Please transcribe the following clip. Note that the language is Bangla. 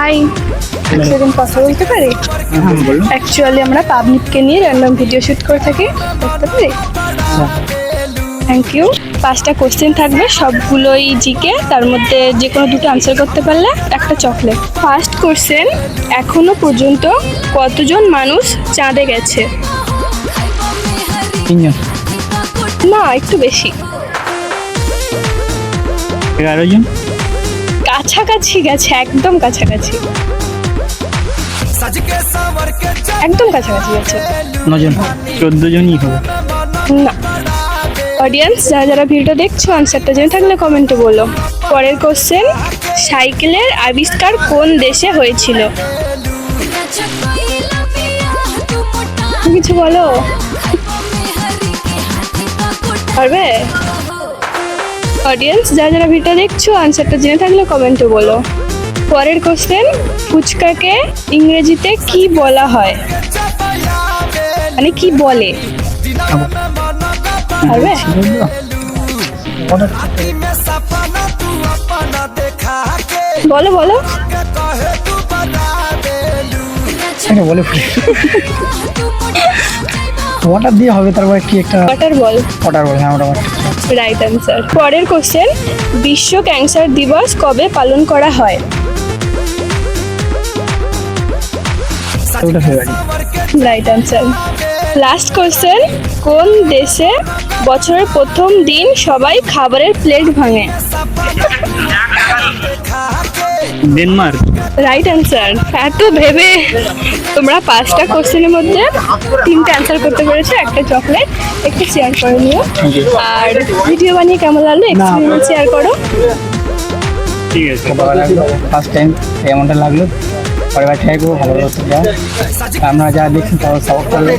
হাই সেদিন কথা বলতে পারি? হ্যাঁ অ্যাকচুয়ালি আমরা পাবলিককে নিয়ে র্যান্ডম ভিডিও শুট করে থাকি করতে পারি? থ্যাংক ইউ পাঁচটা কোশ্চেন থাকবে সবগুলোই জিকে তার মধ্যে যে কোনো দুটো আনসার করতে পারলে একটা চকলেট ফার্স্ট কোশ্চেন এখনও পর্যন্ত কতজন মানুষ চাঁদে গেছে? না একটু বেশি। এগারো জন? কাছাকাছি গেছে একদম কাছাকাছি। একদম কাছাকাছি গেছে। নজন চোদ্দ জনই হবে না। অডিয়েন্স যারা যারা ভিডিওটা দেখছ আনসারটা জেনে থাকলে কমেন্টে বলো। পরের কোশ্চেন সাইকেলের আবিষ্কার কোন দেশে হয়েছিল? তুমি কিছু বলো? পারবে? অডিয়েন্স যারা যারা ভিডিওটা দেখছ আনসারটা জেনে থাকলে কমেন্টে বলো। পরের কোশ্চেন ফুচকাকে ইংরেজিতে কি বলা হয়? মানে কি বলে? পারবে? বলো বলো। বলে ওয়াটার দিয়ে হবে তারপর কি একটা ওয়াটার বল অর্ডার বলে হ্যাঁ ওটা রাইট অ্যান্সার পরের কোশ্চেন বিশ্ব ক্যান্সার দিবস কবে পালন করা হয়? রাইট অ্যান্সার লাস্ট কোশ্চেন কোন দেশে বছরের প্রথম দিন সবাই খাবারের প্লেট ভাঙে? ডেনমার্ক রাইট অ্যান্সার এত ভেবে তোমরা পাঁচটা কোশ্চেনের মধ্যে তিনটে অ্যান্সার করতে পেরেছ একটা চকলেট একটু শেয়ার করে নিও। আর ভিডিও বানিয়ে কেমন লাগল? এক্সপিরিয়েন্স শেয়ার করো। ঠিক আছে। ভালো লাগল। ফার্স্ট টাইম এমনটা লাগল? পরের বার ট্রাই করব ভালো আপনারা যারা দেখছেন তারা সাপোর্ট করবে